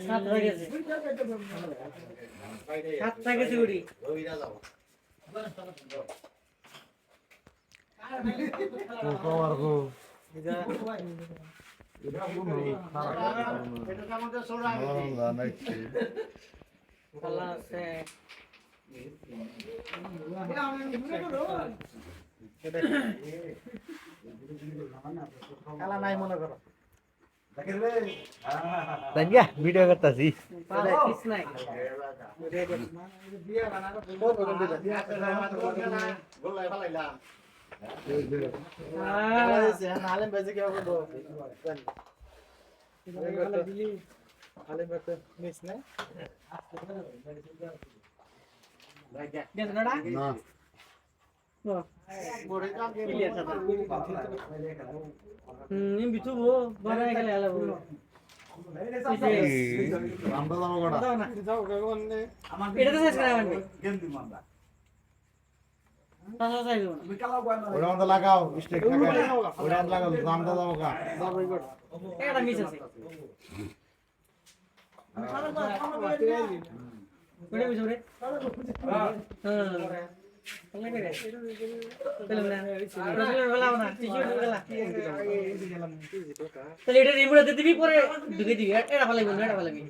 সাতটা গেছে। সাতটা গেছে উড়ি। খেলা নাই মনে করো। ভিডিও করতেছি পাঁচ পিস লাগাও লাগাও দামটা দাও কা একটা মিস আছে। ওটা মিস ওরে। হ্যাঁ। তাহলে এটা রিমোট দিবি পরে ঢুকে দিবি এটা ভালো লাগবে না, এটা ভালো লাগবে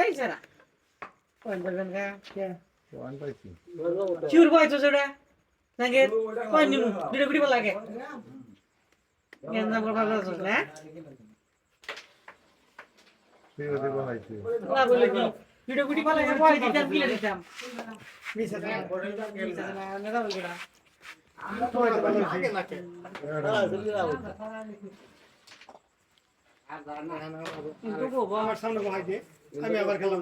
এই সারা পয়েন্ট পাবেন কা ওয়ান পাইছি চিউর বয়স সেটা নাকি পয়েন্ট নিমু দুটো গুটি ভালো লাগে কেন নাম করবার আছে না তুই ওদি বলাইছি না বলে কি দুটো গুটি ভালো লাগে পয়েন্ট দিতাম। কিলে দিতাম মিস আছে ঠিক আছে। না নেতা বলব না কিন্তু গো আমার সামনে বহাই দে আমি আবার খেলাম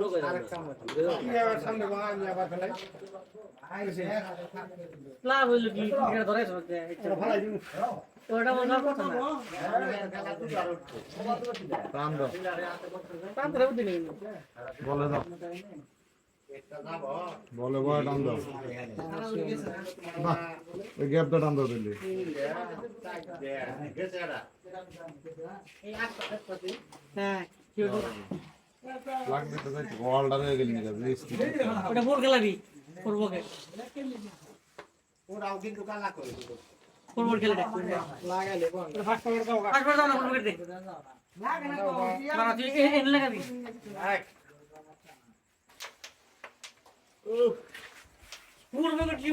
তুমি আবার সামনে বহা আমি আবার খেলাই লাভ হইল কি এটা ধরে ভালাই দিন ওটা মনে কথা না টান দাও তারপরে বুদ্ধি নেই বলে দাও বলে বয় টান দাও। না ওই গ্যাপটা টান দাও দিলি হ্যাঁ কি হলো? লাগবে তো যাই ওয়ালটা হয়ে গেল নিকা ওটা বোর খেলাবি করব কে ওরাও কিন্তু কালা করে করব খেলাটা। লাগাইলে কোন ফাস্ট করে দাও আসবার দাও না করব কে মারা তুই এ- লাগাবি। করব কে কি